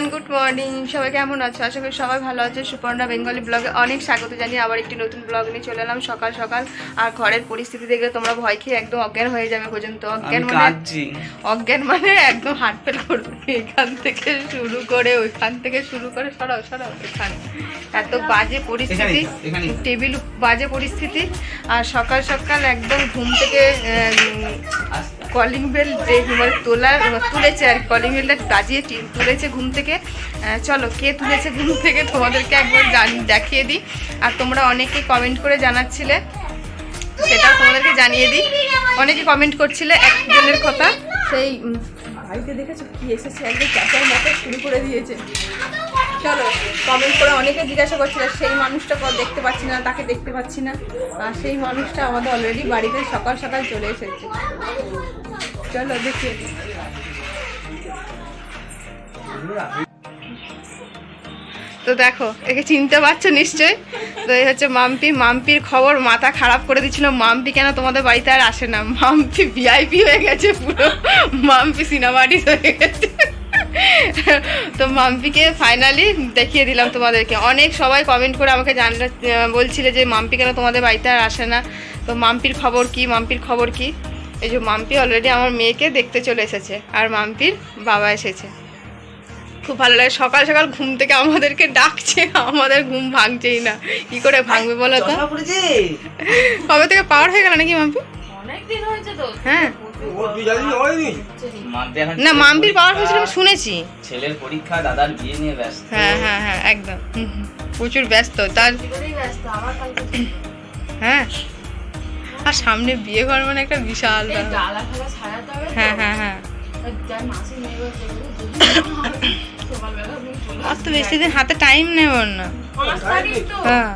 Everyone good morning সবাই কেমন আছো? আশা করি সবাই ভালো আছে। সুপর্ণা বেঙ্গলি ব্লগে অনেক স্বাগত জানিয়ে আবার একটি নতুন ব্লগ নিয়ে চলে এলাম সকাল সকাল। আর ঘরের পরিস্থিতি দেখলে তোমরা ভয় খেয়ে একদম অজ্ঞান হয়ে যাবে পর্যন্ত। অজ্ঞান মানে অজ্ঞান মানে একদম হাট ফেল করবে এখান থেকে শুরু করে ওইখান থেকে শুরু করে সরাও সরাও এখানে। এত বাজে পরিস্থিতি। টেবিল বাজে পরিস্থিতি। আর সকাল সকাল একদম ঘুম থেকে কলিং বেল যে তোলা তুলেছে আর কলিং বেলটা বাজিয়ে তুলেছে ঘুম থেকে। চলো, কে তুলেছে ঘুম থেকে তোমাদেরকে একবার জান- দেখিয়ে দিই। আর তোমরা অনেকে কমেন্ট করে জানাচ্ছিলে সেটাও তোমাদেরকে জানিয়ে দিই। অনেকে কমেন্ট করছিলে একজনের কথা। সেই বাড়িতে দেখেছ? কি এসেছে? একদম চাচার মাথায় শুরু করে দিয়েছে। চলো কমেন্ট করে অনেকে জিজ্ঞাসা করছিল, সেই মানুষটা দেখতে পাচ্ছি না, তাকে দেখতে পাচ্ছি না। আর সেই মানুষটা আমাদের অলরেডি বাড়িতে সকাল সকাল চলে এসেছে। চলো, দেখি। তো দেখো, একে চিনতে পারছ নিশ্চয়ই? তো এই হচ্ছে মাম্পি। মাম্পির খবর মাথা খারাপ করে দিচ্ছিল। মাম্পি কেন তোমাদের বাড়িতে আর আসে না? মাম্পি ভিআইপি হয়ে গেছে পুরো। মাম্পি সিনেমা আর্টিস্ট হয়ে গেছে। তো মাম্পিকে ফাইনালি দেখিয়ে দিলাম তোমাদেরকে। অনেক সবাই কমেন্ট করে আমাকে জানলে বলছিলে যে মাম্পি কেন তোমাদের বাড়িতে আর আসে না? তো মাম্পির খবর কি? মাম্পির খবর কি? এই যে মাম্পি অলরেডি আমার মেয়েকে দেখতে চলে এসেছে আর মাম্পির বাবা এসেছে। খুব ভালো লাগে সকাল সকাল ঘুম থেকে আমাদেরকে ডাকছে আমাদের ঘুম ভাঙছেই না। কি করে ভাঙবে বলো তো? কবে থেকে পাওয়ার হয়ে গেল নাকি মাম্পি? অনেকদিন হয়েছে তো। হ্যাঁ। না মাম্পির পাওয়ার হয়েছিল আমি শুনেছি। ছেলের পরীক্ষা দাদার বিয়ে নিয়ে ব্যস্ত। হ্যাঁ হ্যাঁ হ্যাঁ একদম। প্রচুর ব্যস্ত। তার হ্যাঁ। আর সামনে বিয়ে ঘর মানে একটা বিশাল। হ্যাঁ হ্যাঁ হ্যাঁ। আর তো বেশি দিন হাতে টাইম নেব না। তো। হ্যাঁ।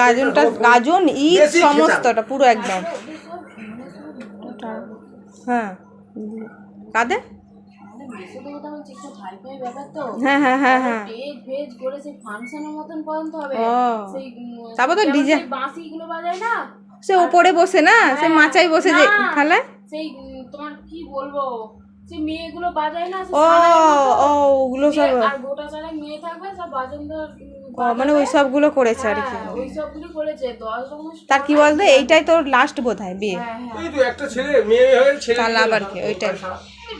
গাজন। গাজনটা ঈদ সমস্তটা পুরো একদম। হ্যাঁ। কাদের। হ্যাঁ হ্যাঁ হ্যাঁ হ্যাঁ। তারপর তো না? সে ওপরে বসে না? সে হ্যাঁ, মাচায় বসে যে না, সেই তোমার কি বলব? সেই মেয়েগুলো বাজায় না? সে ও ও ওগুলো সব আর গোটা মেয়ে থাকবে সব বাজনদার মানে ওই সবগুলো করেছে আর কি। ওই সবগুলো করেছে দশ তার কি বলতো এইটাই তোর লাস্ট বোধ হয় বিয়ে। হ্যাঁ হ্যাঁ। এই তো একটা ছেলে মেয়ে হয়ে ছেলে আবার কি ওইটাই।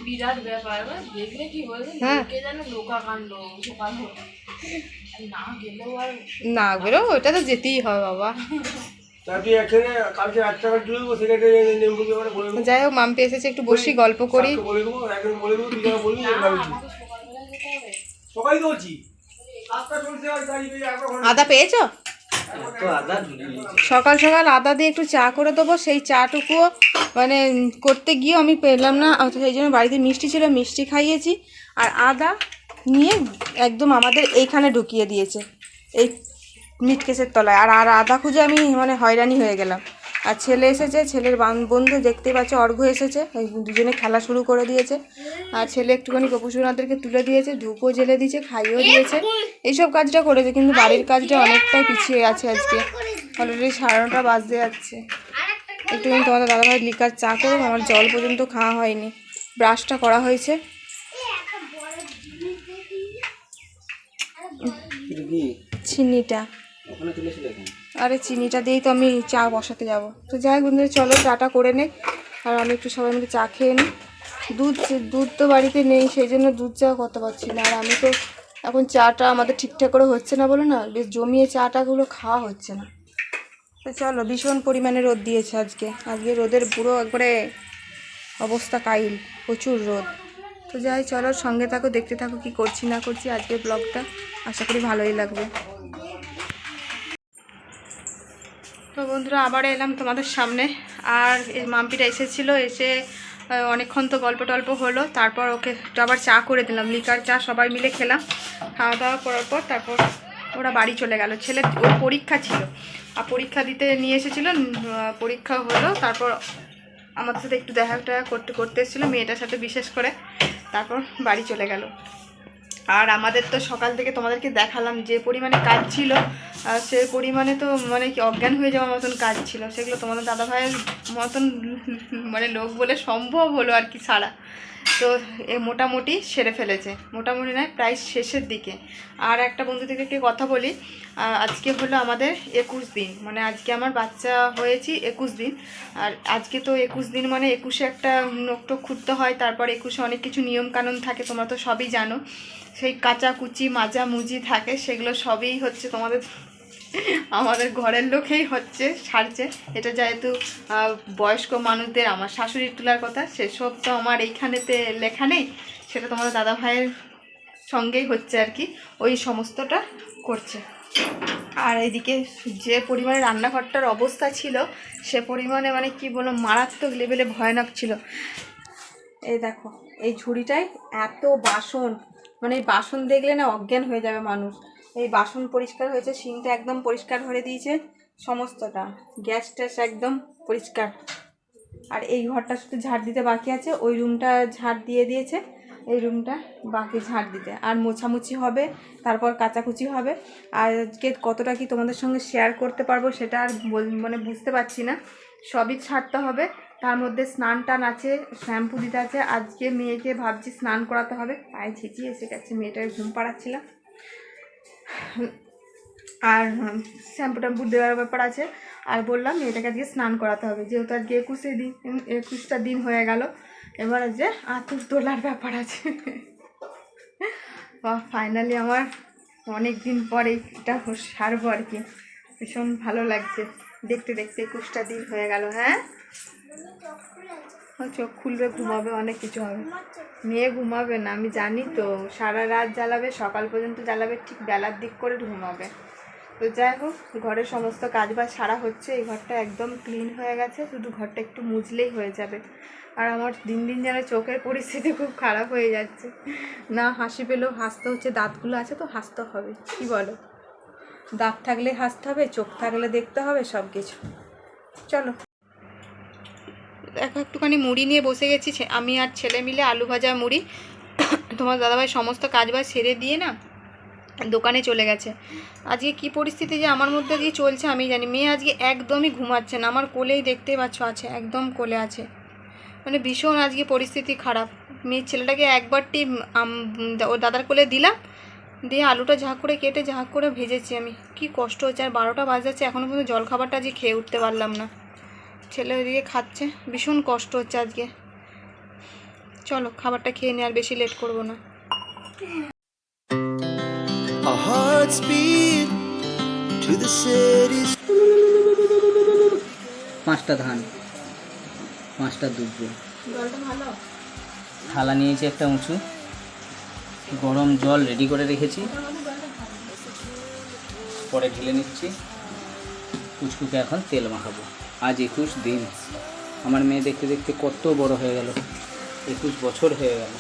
বিরাট ব্যাপার এবার দেখলে কি বলছে হ্যাঁ। কে যেন লোকাকাণ্ড সকাল না গেলেও আর না বেরো ওইটা তো যেতেই হবে বাবা। যাই হোক মাম্পি এসেছে একটু বসি গল্প করি। বলছি। আদা পেয়েছ। সকাল সকাল আদা দিয়ে একটু চা করে দেবো, সেই চাটুকুও মানে করতে গিয়েও আমি পেলাম না সেই জন্য বাড়িতে মিষ্টি ছিল, মিষ্টি খাইয়েছি। আর আদা নিয়ে একদম আমাদের এইখানে ঢুকিয়ে দিয়েছে, এই মিট কেসের তলায়। আর আর আদা খুঁজে আমি মানে হয়রানি হয়ে গেলাম। আর ছেলে এসেছে ছেলের বান- বন্ধু দেখতেই পাচ্ছে অর্ঘ এসেছে দুজনে খেলা শুরু করে দিয়েছে। আর ছেলে একটুখানি কপুসোনাদেরকে তুলে দিয়েছে ধূপও জেলে দিয়েছে খাইয়েও দিয়েছে। এইসব কাজটা করেছে কিন্তু বাড়ির কাজটা অনেকটাই পিছিয়ে আছে আজকে। অলরেডি সাড়ে নটা বাজতে যাচ্ছে। একটু একটুখানি তোমাদের দাদাভাই লিকার চা করুন আমার জল পর্যন্ত খাওয়া হয়নি। ব্রাশটা করা হয়েছে। চিনিটা ওখানে আরে চিনিটা দিয়েই তো আমি চা বসাতে যাব। তো যাই বন্ধুরা, চলো চাটা করে নে। আর আমি একটু সবাই মিলে চা খেয়ে নিই দুধ দুধ তো বাড়িতে নেই, সেই জন্য দুধ চা করতে পারছি না। আর আমি তো এখন চাটা আমাদের ঠিকঠাক করে হচ্ছে না বলে না? বেশ জমিয়ে চাটাগুলো খাওয়া হচ্ছে না। তো চলো, ভীষণ পরিমাণে রোদ দিয়েছে আজকে। আজকে রোদের পুরো একবারে অবস্থা কাইল, প্রচুর রোদ। তো যাই, চলো সঙ্গে থাকো, দেখতে থাকো কি করছি না করছি আজকের ব্লগটা। আশা করি ভালোই লাগবে। তো বন্ধুরা, আবার এলাম তোমাদের সামনে। আর মাম্পিটা এসেছিল, এসে অনেকক্ষণ তো গল্প টল্প হলো। তারপর ওকে আবার চা করে দিলাম, লিকার চা সবাই মিলে খেলাম। খাওয়া দাওয়া করার পর তারপর ওরা বাড়ি চলে গেল। ছেলে ওর পরীক্ষা ছিল। আর পরীক্ষা দিতে নিয়ে এসেছিল পরীক্ষা হলো। তারপর আমাদের সাথে একটু দেখা টেখা করতে করতে এসেছিল, মেয়েটার সাথে বিশেষ করে। তারপর বাড়ি চলে গেল। আর আমাদের তো সকাল থেকে তোমাদেরকে দেখালাম যে পরিমাণে কাজ ছিল সে পরিমাণে তো মানে কি অজ্ঞান হয়ে যাওয়ার মতন কাজ ছিল। সেগুলো তোমাদের দাদাভাইয়ের মতন মানে লোক বলে সম্ভব হলো আর কি ছাড়া তো এ মোটামুটি সেরে ফেলেছে। মোটামুটি নয়, প্রায় শেষের দিকে। আর একটা বন্ধু থেকে কথা বলি আজকে হলো আমাদের একুশ দিন। মানে আজকে আমার বাচ্চা হয়েছি একুশ দিন। আর আজকে তো একুশ দিন মানে একুশে একটা নোকটোক খুঁড়তে হয়, তারপর একুশে অনেক কিছু নিয়ম কানুন থাকে, তোমরা তো সবই জানো। সেই কাঁচা কুচি, মাজা, মুজি থাকে, সেগুলো সবই হচ্ছে তোমাদের আমাদের ঘরের লোকেই হচ্ছে, সারছে। এটা যেহেতু বয়স্ক মানুষদের, আমার শাশুড়ির তোলার কথা সেসব তো আমার এইখানেতে লেখা নেই। সেটা তোমাদের দাদা ভাইয়ের সঙ্গেই হচ্ছে আর কি। ওই সমস্তটা করছে। আর এদিকে যে পরিমাণে রান্নাঘরটার অবস্থা ছিল, সে পরিমাণে মানে কি বলব, মারাত্মক লেভেলে ভয়ানক ছিল। এই দেখো, এই ঝুড়িটায় এত বাসন মানে বাসন দেখলে না অজ্ঞান হয়ে যাবে মানুষ। এই বাসন পরিষ্কার হয়েছে সিংটা একদম পরিষ্কার করে দিয়েছে, সমস্তটা। গ্যাস ট্যাস একদম পরিষ্কার। আর এই ঘরটা শুধু ঝাড় দিতে বাকি আছে, ওই রুমটা ঝাড় দিয়ে দিয়েছে, এই রুমটা বাকি ঝাড় দিতে। আর মোছামুছি হবে, তারপর কাচাকুচি হবে। আজকে কতটা কি তোমাদের সঙ্গে শেয়ার করতে পারব সেটা আর মানে বুঝতে পারছি না। সবই ছাড়তে হবে, তার মধ্যে স্নান টান আছে, শ্যাম্পু দিতে আছে। আজকে মেয়েকে ভাবছি স্নান করাতে হবে, পায়ে ছিঁচিয়ে এসে গেছে, মেয়েটাকে ঘুম পাড়াচ্ছিলাম। আর শ্যাম্পু ট্যাম্পু দেওয়ার ব্যাপার আছে। আর বললাম মেয়েটাকে আজকে স্নান করাতে হবে। যেহেতু আজকে একুশে দিন, একুশটা দিন হয়ে গেল। এবার যে আতুর তোলার ব্যাপার আছে। বা ফাইনালি আমার অনেক দিন পরে এটা সারবো আর কি। ভীষণ ভালো লাগছে। দেখতে দেখতে একুশটা দিন হয়ে গেল হ্যাঁ? চোখ খুলবে, ঘুমাবে, অনেক কিছু হবে। মেয়ে ঘুমাবে না, আমি জানি তো। সারা রাত জ্বালাবে, সকাল পর্যন্ত জ্বালাবে, ঠিক বেলার দিক করে ঘুমাবে। তো যাই হোক, ঘরের সমস্ত কাজ বাজ সারা হচ্ছে, এই ঘরটা একদম ক্লিন হয়ে গেছে, শুধু ঘরটা একটু মুছলেই হয়ে যাবে। আর আমার দিন দিন যেন চোখের পরিস্থিতি খুব খারাপ হয়ে যাচ্ছে। না, হাসি পেলেও হাসতে হচ্ছে, দাঁতগুলো আছে তো, হাসতে হবে, কি বলো? দাঁত থাকলে হাসতে হবে, চোখ থাকলে দেখতে হবে সব কিছু চলো। দেখো একটুখানি মুড়ি নিয়ে বসে গেছি আমি আর ছেলে মিলে আলু ভাজা মুড়ি। তোমার দাদাভাই সমস্ত কাজ বাজ সেরে দিয়ে না দোকানে চলে গেছে। আজকে কি পরিস্থিতি যে আমার মধ্যে দিয়ে চলছে আমি জানি। মেয়ে আজকে একদমই ঘুমাচ্ছে না, আমার কোলেই দেখতেই পাচ্ছ আছে, একদম কোলে আছে। মানে ভীষণ আজকে পরিস্থিতি খারাপ। মেয়ের ছেলেটাকে একবারটি ওর দাদার কোলে দিলাম, দিয়ে আলুটা ঝাঁক করে কেটে ঝাঁক করে ভেজেছি আমি। কি কষ্ট হচ্ছে, আর বারোটা বাজাচ্ছে এখনও পর্যন্ত জলখাবারটা আজকে খেয়ে উঠতে পারলাম না। ছেলে ওইদিকে খাচ্ছে। ভীষণ কষ্ট হচ্ছে আজকে। চলো খাবারটা খেয়ে নে আর বেশি লেট করব না. পাঁচটা ধান। পাঁচটা দুব্য থালা নিয়েছি একটা উঁচু। গরম জল রেডি করে রেখেছি। পরে ঢেলে নিচ্ছি। কুচকুকে এখন তেল মাখাবো। আজ একুশ দিন। আমার মেয়ে দেখতে দেখতে কত বড় হয়ে গেল। একুশ বছর হয়ে গেল।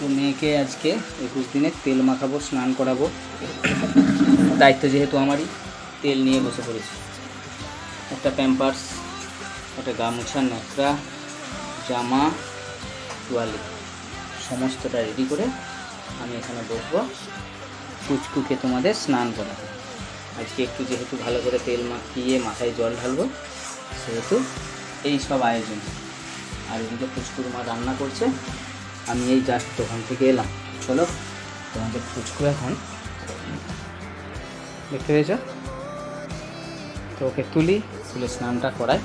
তো মেয়েকে আজকে একুশ দিনে তেল মাখাবো, স্নান করাবো। দায়িত্ব যেহেতু আমারই, তেল নিয়ে বসে পড়েছি। একটা প্যাম্পার্স একটা গামছা, ন্যাকড়া, জামা, তোয়ালি। সমস্তটা রেডি করে আমি এখানে বসবো। কুচকুকে তোমাদের স্নান করাবো। আজকে একটু যেহেতু ভালো করে তেল মাখিয়ে মাথায় জল ঢালবো, সেহেতু এই সব আয়োজন। আর এদিকে ফুচকুর মা রান্না করছে, আমি এই জাস্ট দোকান থেকে এলাম। চলো, তোমাদের ফুচকু এখন দেখতে পেয়েছ? তো ওকে তুলি, তুলে স্নানটা করাই।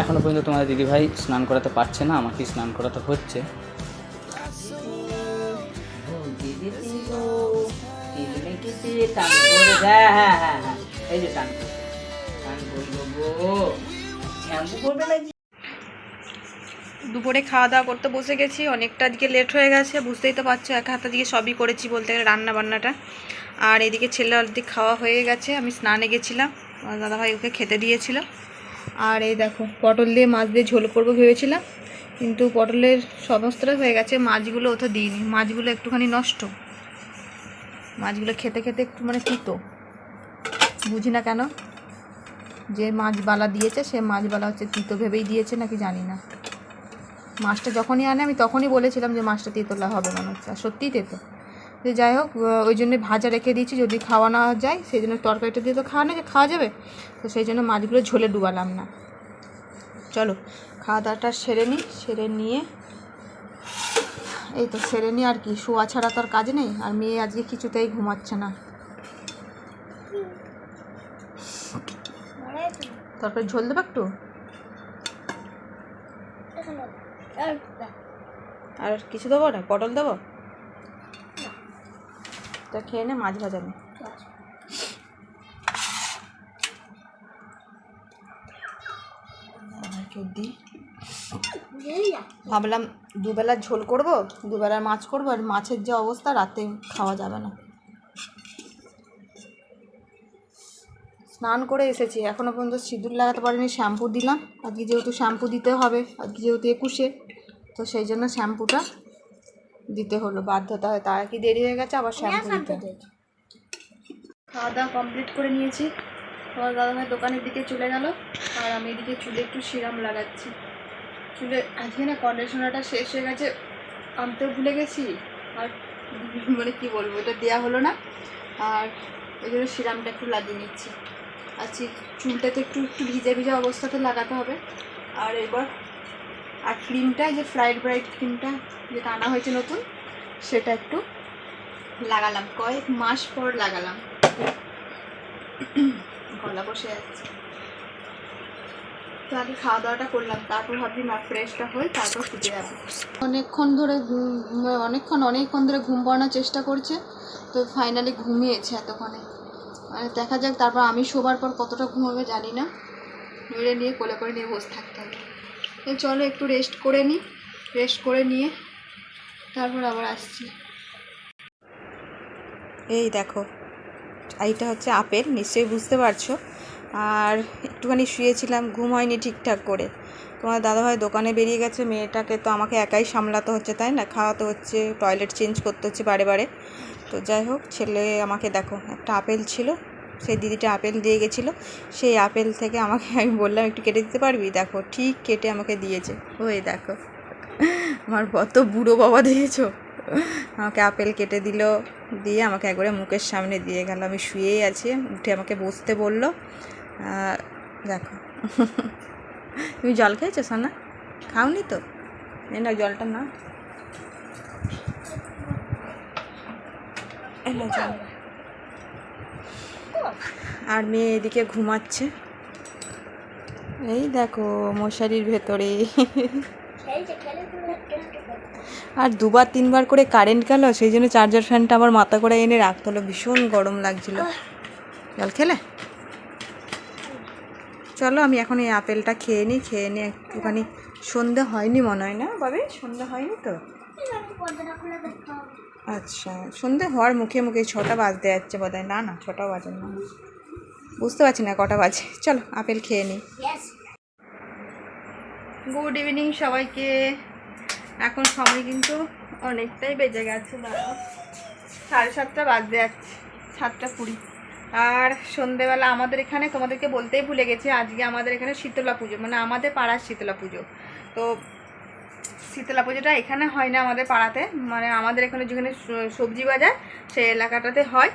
এখনও পর্যন্ত তোমাদের দিদিভাই স্নান করাতে পারছে না আমাকে স্নান করাতে হচ্ছে। এই যে টান টান। শ্যাম্পু করবে দুপুরে খাওয়া দাওয়া করতে বসে গেছি, অনেকটা আজকে লেট হয়ে গেছে, বুঝতেই তো পারছ, এক হাতে দিকে সবই করেছি বলতে গেলে রান্না বান্নাটা আর এদিকে ছেলে অর্ধেক খাওয়া হয়ে গেছে, আমি স্নানে গেছিলাম, আমার দাদাভাই ওকে খেতে দিয়েছিল। আর এই দেখো, পটল দিয়ে মাছ দিয়ে ঝোল করব ভেবেছিলাম, কিন্তু পটলের সমস্তটা হয়ে গেছে, মাছগুলো ওতো দিইনি, মাছগুলো একটুখানি নষ্ট। মাছগুলো খেতে খেতে একটু মানে তিতো। বুঝি না কেন? যে মাছ বালা দিয়েছে, সে মাছ বালা হচ্ছে তিতো ভেবেই দিয়েছে নাকি জানি না। মাছটা যখনই আনে, আমি তখনই বলেছিলাম যে মাছটা তেতোলা হবে মনে হচ্ছে, আর সত্যিই তেতো। যে যাই হোক ওই জন্য ভাজা রেখে দিয়েছি, যদি খাওয়া না যায়, সেই জন্য তরকারিটা দিয়ে তো খাওয়া না খাওয়া যাবে, তো সেই জন্য মাছগুলো ঝোলে ডুবালাম না। চলো, খাওয়া দাওয়াটা সেরে নিই, সেরে নিয়ে এই তো সেরে নি আর কি, শোয়া ছাড়া তো আর কাজ নেই, আর মেয়ে আজকে কিছুতেই ঘুমাচ্ছে না। তারপরে ঝোল দেবো একটু? আর কিছু দেবো না? পটল দেবো? তা খেয়ে নে, মাছ ভাজা নেই দিই ভাবলাম দুবেলার ঝোল করব দুবেলার মাছ করব আর মাছের যে অবস্থা রাতে খাওয়া যাবে না। স্নান করে এসেছি এখনও পর্যন্ত সিঁদুর লাগাতে পারিনি শ্যাম্পু দিলাম। আজকে যেহেতু শ্যাম্পু দিতে হবে আজকে যেহেতু একুশে তো সেই জন্য শ্যাম্পুটা দিতে হলো বাধ্যতা হয়। তার কি দেরি হয়ে গেছে আবার শ্যাম্পু দিতে। খাওয়া দাওয়া কমপ্লিট করে নিয়েছি। তোমার দাদাভাই দোকানের দিকে চলে গেল আর আমি এদিকে চুলে একটু সিরাম লাগাচ্ছি। চুলে, আজকে না কন্ডিশনারটা শেষ হয়ে গেছে, আনতেও ভুলে গেছি। আর মানে কি বলব, এটা দেওয়া হলো না। আর ওই জন্য সিরামটা একটু লাগিয়ে নিচ্ছি। আজকে চুলটাতে একটু একটু ভিজে ভিজে অবস্থাতে লাগাতে হবে। আর এবার, আর ক্রিমটা যে ফ্রাইড ব্রাইট ক্রিমটা যেটা আনা হয়েছে নতুন, সেটা একটু লাগালাম। কয়েক মাস পর লাগালাম। গলা বসে যাচ্ছে। তো আগে খাওয়া দাওয়াটা করলাম তারপর ভাবছি না ফ্রেশটা হই তারপর শুতে যাব। অনেকক্ষণ ধরে অনেকক্ষণ অনেকক্ষণ ধরে ঘুম পাড়ানোর চেষ্টা করছে তো ফাইনালি ঘুমিয়েছে এতক্ষণে। মানে দেখা যাক তারপর আমি শোবার পর কতটা ঘুমাবে জানি না। মেরে নিয়ে কোলে করে নিয়ে বসে থাকতে হবে। তো চলো একটু রেস্ট করে নিই রেস্ট করে নিয়ে তারপর আবার আসছি। এই দেখো এইটা হচ্ছে আপেল নিশ্চয়ই বুঝতে পারছ। আর একটুখানি শুয়েছিলাম, ঘুম হয়নি ঠিকঠাক করে। তোমার দাদাভাই দোকানে বেরিয়ে গেছে, মেয়েটাকে তো আমাকে একাই সামলাতে হচ্ছে, তাই না? খাওয়াতে হচ্ছে টয়লেট চেঞ্জ করতে হচ্ছে বারে বারে। তো যাই হোক, ছেলে আমাকে দেখো, একটা আপেল ছিল, সেই দিদিটা আপেল দিয়ে গেছিল। সেই আপেল থেকে আমাকে আমি বললাম, একটু কেটে দিতে পারবি? দেখো, ঠিক কেটে আমাকে দিয়েছে। ওই দেখো, আমার কত বুড়ো বাবা দিয়েছ। আমাকে আপেল কেটে দিল, দিয়ে আমাকে একবারে মুখের সামনে দিয়ে গেল। আমি শুয়েই আছি, উঠে আমাকে বসতে বলল দেখো। তুমি জল খেয়েছো, সোনা? খাওনি তো? না জলটা না। আর মেয়ে এদিকে ঘুমাচ্ছে। এই দেখো, মশারির ভেতরে। আর দুবার, তিনবার করে কারেন্ট গেল, সেই জন্য চার্জার ফ্যানটা আমার মাথা করে এনে রাখতে হলো। ভীষণ গরম লাগছিল। জল খেলে? চলো, আমি এখন এই আপেলটা খেয়ে নিই খেয়ে নিই একটুখানি সন্ধে হয়নি মনে হয় না, বাবে? সন্ধে হয়নি তো? আচ্ছা সন্ধে হওয়ার মুখে মুখে ছটা বাজতে যাচ্ছে বোধ না না, ছটা বাজে না। বুঝতে পারছি না কটা বাজে। চলো, আপেল খেয়ে নিই। গুড ইভিনিং সবাইকে। এখন সময় কিন্তু অনেকটাই বেজে গেছে, দাঁড়াও। সাড়ে সাতটা বাজতে যাচ্ছে, সাতটা কুড়ি। আর সন্ধেবেলা আমাদের এখানে তোমাদেরকে বলতেই ভুলে গেছি, আজকে আমাদের এখানে শীতলা পুজো মানে আমাদের পাড়ার শীতলা পুজো। তো শীতলা পুজোটা এখানে হয় না আমাদের পাড়াতে মানে আমাদের এখানে যেখানে সবজি বাজার সেই এলাকাটাতে হয়।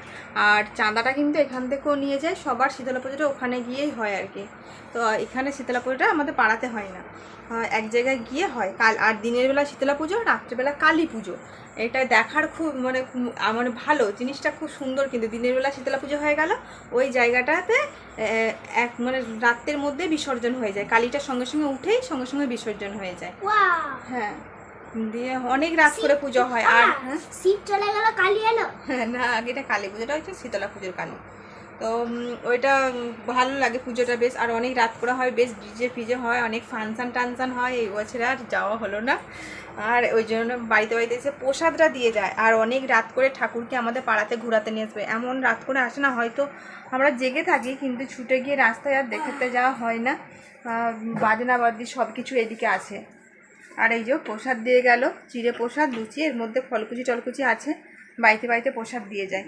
আর চাঁদাটা কিন্তু এখান থেকেও নিয়ে যায়, সবার শীতলা পুজোটা ওখানে গিয়েই হয় আর কি। তো এখানে শীতলা পুজোটা আমাদের পাড়াতে হয় না। এক জায়গায় গিয়ে হয়। কাল আর দিনের বেলা শীতলা পুজো রাত্রেবেলা কালী পুজো। এটা দেখার খুব মানে আহ, মানে ভালো। জিনিসটা খুব সুন্দর কিন্তু দিনের বেলা শীতলা পুজো হয়ে গেল ওই জায়গাটাতে এক মানে রাত্রের মধ্যে বিসর্জন হয়ে যায়। কালীটার সঙ্গে সঙ্গে উঠেই সঙ্গে সঙ্গে বিসর্জন হয়ে যায়। হ্যাঁ। দিয়ে অনেক রাত করে পুজো হয়। আর হ্যাঁ? শীত চলে গেল কালি এলো। হ্যাঁ, না আগে এটা কালী পুজোটা হচ্ছে শীতলা পুজোর কালী। তো ওইটা ভালো লাগে পুজোটা বেশ। আর অনেক রাত করা হয়, বেশ ডিজে ফিজে হয়, অনেক ফাংশান টানশান হয়, এই বছর আর যাওয়া হলো না। আর ওই জন্য বাড়িতে বাড়িতে এসে প্রসাদটা দিয়ে যায়। আর অনেক রাত করে ঠাকুরকে আমাদের পাড়াতে ঘোরাতে নিয়ে আসবে। এমন রাত করে আসে না, হয়তো আমরা জেগে থাকি, কিন্তু ছুটে গিয়ে রাস্তায় আর দেখাতে যাওয়া হয় না। বাজনা বাদি সব কিছু এদিকে আছে। আর এই যে প্রসাদ দিয়ে গেল, চিড়ে প্রসাদ, লুচি, এর মধ্যে ফলকুচি টলকুচি আছে। বাড়িতে বাড়িতে প্রসাদ দিয়ে যায়।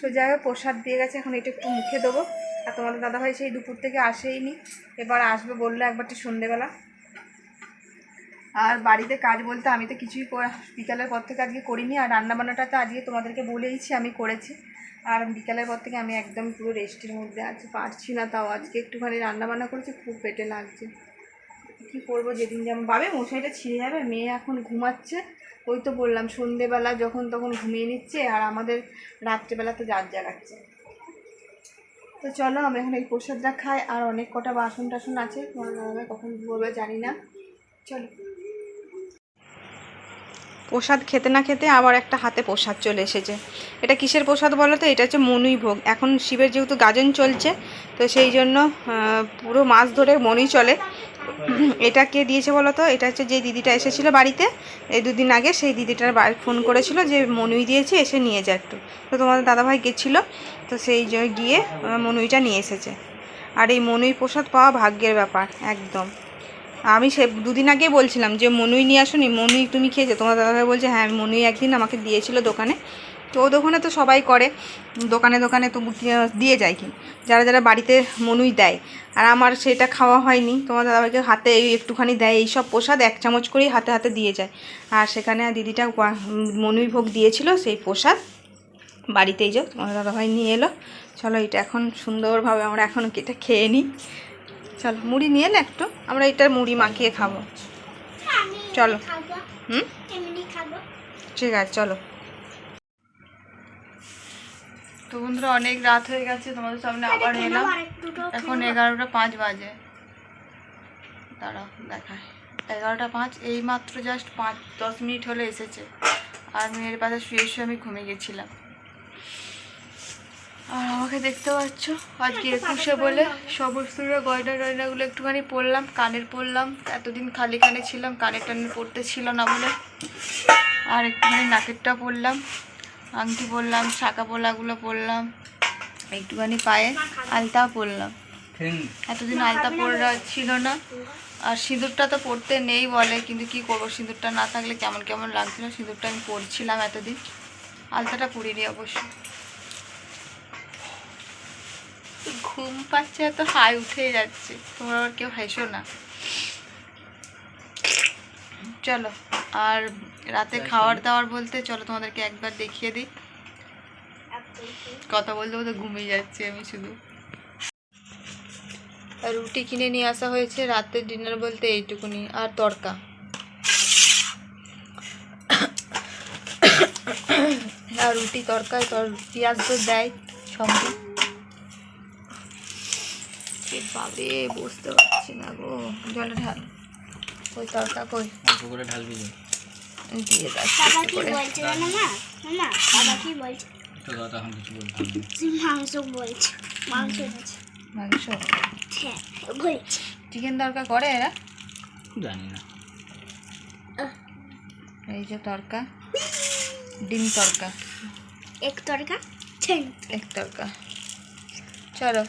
তো যাই হোক, প্রসাদ দিয়ে গেছে, এখন এটা একটু মুখে দেবো। আর তোমাদের দাদাভাই সেই দুপুর থেকে আসেইনি। এবার আসবে বলল একবারটি সন্ধেবেলা। আর বাড়িতে কাজ বলতে আমি তো কিছুই বিকালের পর থেকে আজকে করিনি। আর রান্নাবান্নাটা তো আজকে তোমাদেরকে বলেইছি, আমি করেছি। আর বিকালের পর থেকে আমি একদম পুরো রেস্টের মধ্যে আছি, পারছি না তাও। আজকে একটুখানি রান্নাবান্না করেছি, খুব পেটে লাগছে। কী করব, যেদিন যেমন বাবে মশাইটা ছিঁড়ে যাবে, মেয়ে এখন ঘুমাচ্ছে। ওই তো বললাম, সন্ধেবেলা যখন তখন ঘুমিয়ে নিচ্ছে, আর আমাদের রাত্রেবেলা তো জার জাগাচ্ছে তো চলো আমি এখন এই প্রসাদটা খাই, আর অনেক কটা বাসন টাসন আছে। তোমার কখন বলবে জানি না। চলো। প্রসাদ খেতে না খেতে আবার একটা হাতে প্রসাদ চলে এসেছে। এটা কিসের প্রসাদ বলো তো? এটা হচ্ছে মনুই ভোগ। এখন শিবের যেহেতু গাজন চলছে, তো সেই জন্য পুরো মাছ ধরে মনুই চলে। এটা কে দিয়েছে বলো তো? এটা হচ্ছে যে দিদিটা এসেছিল বাড়িতে, এই দুদিন আগে সেই দিদিটার ফোন করেছিল যে মনুই দিয়েছে, এসে নিয়ে যা একটু। তো তোমাদের দাদাভাই গেছিল, তো সেই গিয়ে মনুইটা নিয়ে এসেছে। আর এই মনুই প্রসাদ পাওয়া ভাগ্যের ব্যাপার, একদম। আমি সে দুদিন আগে বলছিলাম যে, মনুই নিয়ে আসুনি, মনুই তুমি খেয়েছো? তোমার দাদাভাই বলছে হ্যাঁ মনুই একদিন আমাকে দিয়েছিল দোকানে। তো ও দোকানে তো সবাই করে। দোকানে দোকানে তো দিয়ে যায় কি। যারা যারা বাড়িতে মনুই দেয়। আর আমার সেটা খাওয়া হয়নি। তোমার দাদাভাইকে হাতে এই একটুখানি দেয়। এই সব প্রসাদ এক চামচ করেই হাতে হাতে দিয়ে যায়। আর সেখানে দিদিটা মনুই ভোগ দিয়েছিল সেই প্রসাদ। বাড়িতেই যাও তোমার দাদাভাই নিয়ে এলো। চলো এটা এখন সুন্দরভাবে আমরা এখন এটা খেয়ে নিই। চলো মুড়ি নিয়ে এলে একটু। আমরা এটা মুড়ি মাখিয়ে খাব। চলো। হুম? ঠিক আছে চলো। তো বন্ধুরা অনেক রাত হয়ে গেছে তোমাদের সামনে আবার এলাম। এখন এগারোটা পাঁচ বাজে। দাঁড়াও দেখায় এগারোটা পাঁচ এই মাত্র জাস্ট পাঁচ দশ মিনিট হলে এসেছে। আর মেয়ের পাশে শুয়ে শুয়ে আমি ঘুমিয়ে গেছিলাম। আর আমাকে দেখতে পাচ্ছ? আজকে একুশে বলে সমস্ত গয়না টয়নাগুলো একটুখানি পরলাম কানের পরলাম। এতদিন খালি কানে ছিলাম কানের টানে পড়তে ছিল না বলে। আর একটুখানি নাকেরটা পরলাম। আংটি পরলাম শাঁকা পোলাগুলো পরলাম একটুখানি পায়ে আলতা পরলাম। এতদিন আলতা পরা ছিল না। আর সিঁদুরটা তো পরতে নেই বলে কিন্তু কি করব? সিঁদুরটা না থাকলে কেমন কেমন লাগছিল? সিঁদুরটা আমি পরছিলাম এতদিন। আলতাটা পরিনি অবশ্য। ঘুম পাচ্ছে এত হাই উঠে যাচ্ছে। তোমরা আবার কেউ হেসো না। চলো আর রাতে খাওয়ার দাওয়ার বলতে চলো তোমাদেরকে একবার দেখিয়ে দিই। কথা বলতে বলতে ঘুমিয়ে যাচ্ছি আমি শুধু। আর রুটি কিনে নিয়ে আসা হয়েছে রাতের ডিনার বলতে এইটুকুনি আর তরকা আর রুটি তরকা পেঁয়াজ তো দেয় সঙ্গে। বাবে বুঝতে পারছি না গো। জলে ঢাল ওই তরকা কই? করে ঢালবি। দিয়ে যাচ্ছি বাবা কি করে। মাংস বলছে মাংস বলছে। মাংস? হ্যাঁ বলছে। চিকেন তরকা করে এরা? জানি না। এই যে তরকা ডিম তরকা। এক তরকা ছেন। এক তরকা। চলো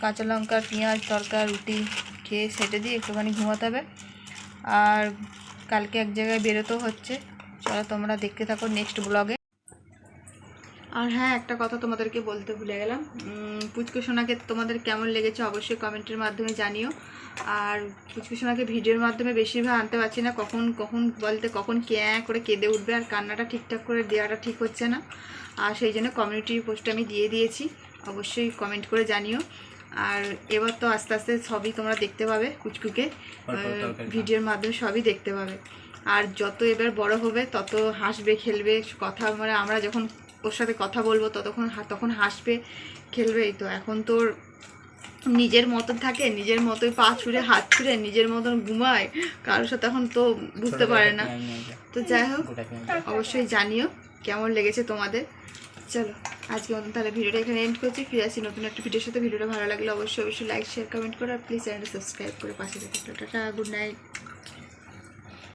কাঁচা লঙ্কা পেঁয়াজ তরকা রুটি খেয়ে সেটে দিয়ে একটুখানি ঘুমাতে হবে। আর কালকে এক জায়গায় বেরোতেও হচ্ছে। চলো তোমরা দেখতে থাকো নেক্সট ব্লগে আর হ্যাঁ একটা কথা তোমাদেরকে বলতে ভুলে গেলাম। পুচকু তোমাদের কেমন লেগেছে অবশ্যই কমেন্টের মাধ্যমে জানিও। আর পুচকু ভিডিওর মাধ্যমে বেশিরভাগ আনতে পারছি না। কখন কখন বলতে, কখন ক্যাঁ করে কেঁদে উঠবে আর কান্নাটা ঠিকঠাক করে দেওয়াটা ঠিক হচ্ছে না। আর সেই জন্য কমিউনিটি পোস্টে আমি দিয়ে দিয়েছি। অবশ্যই কমেন্ট করে জানিও। আর এবার তো আস্তে আস্তে সবই তোমরা দেখতে পাবে কুচকুকে ভিডিওর মাধ্যমে সবই দেখতে পাবে। আর যত এবার বড় হবে তত হাসবে খেলবে কথা মানে আমরা যখন ওর সাথে কথা বলব ততক্ষণ তখন হাসবে খেলবে এই তো। এখন তোর নিজের মতন থাকে নিজের মতোই পা ছুঁড়ে হাত ছুঁড়ে নিজের মতন ঘুমায়। কারোর সাথে এখন তো বুঝতে পারে না। তো যাই হোক অবশ্যই জানিও কেমন লেগেছে তোমাদের। চলো, আজকে মতন তাহলে ভিডিওটা এখানে এন্ড করছি। ফিরে আসি নতুন একটা ভিডিওর সাথে। ভিডিওটা ভালো লাগলে অবশ্যই অবশ্যই লাইক শেয়ার কমেন্ট করো আর প্লিজ চ্যানেলটা সাবস্ক্রাইব করে পাশে দেখো টাটা গুড নাইট